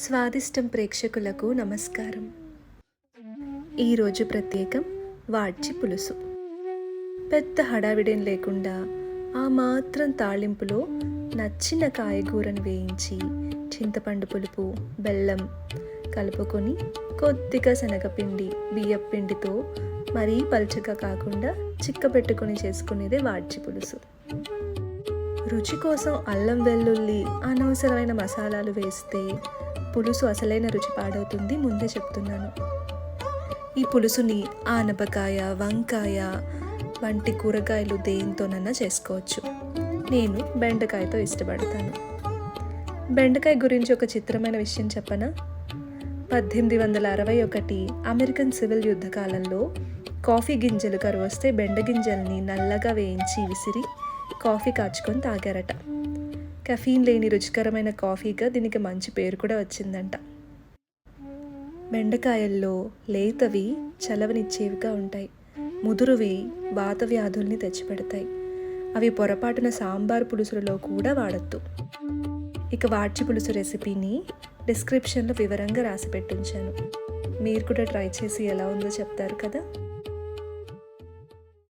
స్వాదిష్టం ప్రేక్షకులకు నమస్కారం. ఈరోజు ప్రత్యేకం వాడ్చి పులుసు. పెద్ద హడావిడేం లేకుండా ఆ మాత్రం తాళింపులో నచ్చిన కాయగూరను వేయించి చింతపండు పులుపు బెల్లం కలుపుకొని కొద్దిగా శనగపిండి బియ్యపిండితో మరీ పల్చగా కాకుండా చిక్కబెట్టుకొని చేసుకునేదే వాడ్చి పులుసు. రుచి కోసం అల్లం వెల్లుల్లి అనవసరమైన మసాలాలు వేస్తే పులుసు అసలైన రుచి పాడవుతుంది ముందే చెప్తున్నాను. ఈ పులుసుని ఆనపకాయ వంకాయ వంటి కూరగాయలు దేనితోనన్నా చేసుకోవచ్చు. నేను బెండకాయతో ఇష్టపడతాను. బెండకాయ గురించి ఒక చిత్రమైన విషయం చెప్పనా? పద్దెనిమిది వందల అరవై ఒకటి అమెరికన్ సివిల్ యుద్ధ కాలంలో కాఫీ గింజలు కరువు వస్తే బెండ గింజల్ని నల్లగా వేయించి విసిరి కాఫీ కాచుకొని తాగారట. కెఫీన్ లేని రుచికరమైన కాఫీగా దీనికి మంచి పేరు కూడా వచ్చిందంట. బెండకాయల్లో లేతవి చలవనిచ్చేవిగా ఉంటాయి. ముదురువి వాత వ్యాధుల్ని తెచ్చిపెడతాయి. అవి పొరపాటున సాంబార్ పులుసులలో కూడా వాడద్దు. ఇక వాడ్చి పులుసు రెసిపీని డిస్క్రిప్షన్లో వివరంగా రాసి పెట్టించాను. మీరు కూడా ట్రై చేసి ఎలా ఉందో చెప్తారు కదా?